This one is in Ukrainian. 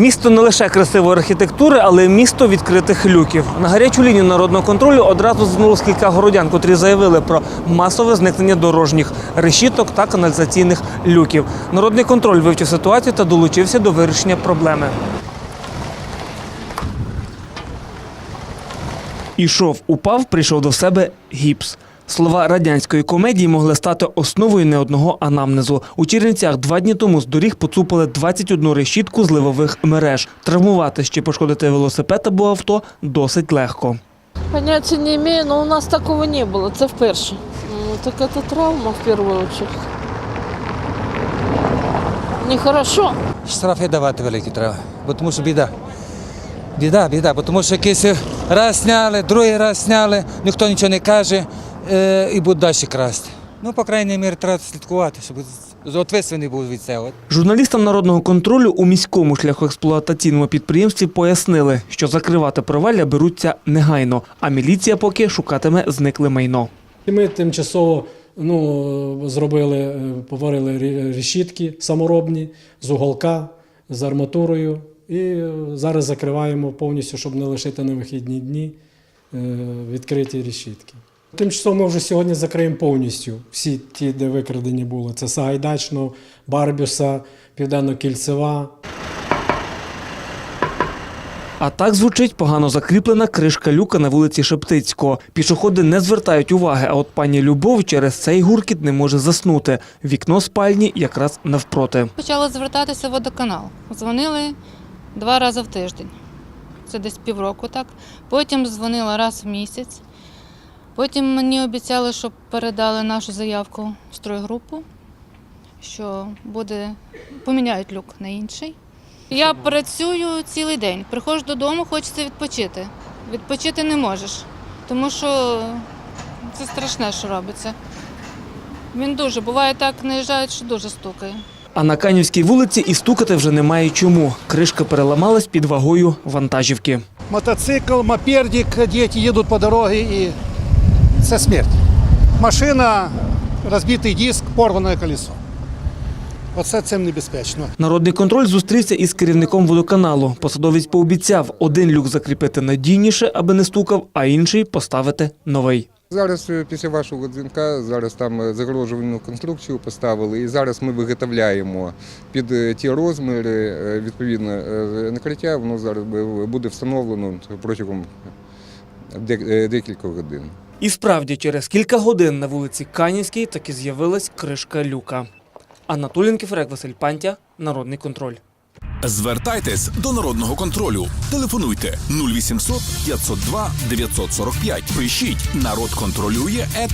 Місто не лише красивої архітектури, але й місто відкритих люків. На гарячу лінію народного контролю одразу звернулось кілька городян, котрі заявили про масове зникнення дорожніх решіток та каналізаційних люків. Народний контроль вивчив ситуацію та долучився до вирішення проблеми. Ішов, упав, прийшов до себе гіпс. Слова радянської комедії могли стати основою не одного анамнезу. У Чернівцях два дні тому з доріг поцупили 21 решітку зливових мереж. Травмувати чи пошкодити велосипед або авто досить легко. Поняття не имею, но у нас такого не було. Це вперше. Ну, так это травма в первую очередь. Нехорошо. Штрафи давати великі треба, бо тому що біда. Біда, біда, бо тому що якийсь раз сняли, другий раз сняли, ніхто нічого не каже і будуть далі красти. Ну, по крайній мірі, треба слідкувати, щоб відповідальний був від цього. Журналістам народного контролю у міському шляхоексплуатаційному підприємстві пояснили, що закривати провалля беруться негайно, а міліція поки шукатиме зникле майно. І ми тимчасово ну, зробили, е, поварили решітки саморобні з уголка, з арматурою. І е, зараз закриваємо повністю, щоб не лишити на вихідні дні е, відкриті решітки. Тимчасово ми вже сьогодні закриємо повністю всі ті, де викрадені були. Це Сагайдачного, Барбюса, Південно-Кільцева, А так звучить погано закріплена кришка люка на вулиці Шептицького. Пішоходи не звертають уваги, а от пані Любов через цей гуркіт не може заснути. Вікно спальні якраз навпроти. Почали звертатися в водоканал. Дзвонили два рази в тиждень. Це десь півроку так. Потім дзвонила раз в місяць. Потім мені обіцяли, що передали нашу заявку в стройгрупу, що буде, поміняють люк на інший. Я працюю цілий день. Приходжу додому, хочеться відпочити. Відпочити не можеш, тому що це страшне, що робиться. Він дуже буває так, наїжджають, що дуже стукає. А на Канівській вулиці і стукати вже немає чому. Кришка переламалась під вагою вантажівки. мотоцикл, мопедик, дети едут по дороге и це смерть. Машина, розбитий диск, порване колесо. Оце цим небезпечно. Народний контроль зустрівся із керівником водоканалу. Посадовець пообіцяв один люк закріпити надійніше, аби не стукав, а інший поставити новий. Зараз е, після вашого дзвінка зараз там е, загорожувальну конструкцію поставили, і зараз ми виготовляємо під е, ті розміри е, відповідно е, накриття. Воно зараз буде встановлено протягом декількох годин. І справді, через кілька годин на вулиці Канівській таки з'явилась кришка люка. Анатолін Кіфрек, Василь Пантя, Народний контроль. Звертайтесь до народного контролю. Телефонуйте 0800 502 945. Пишіть народ контролює at.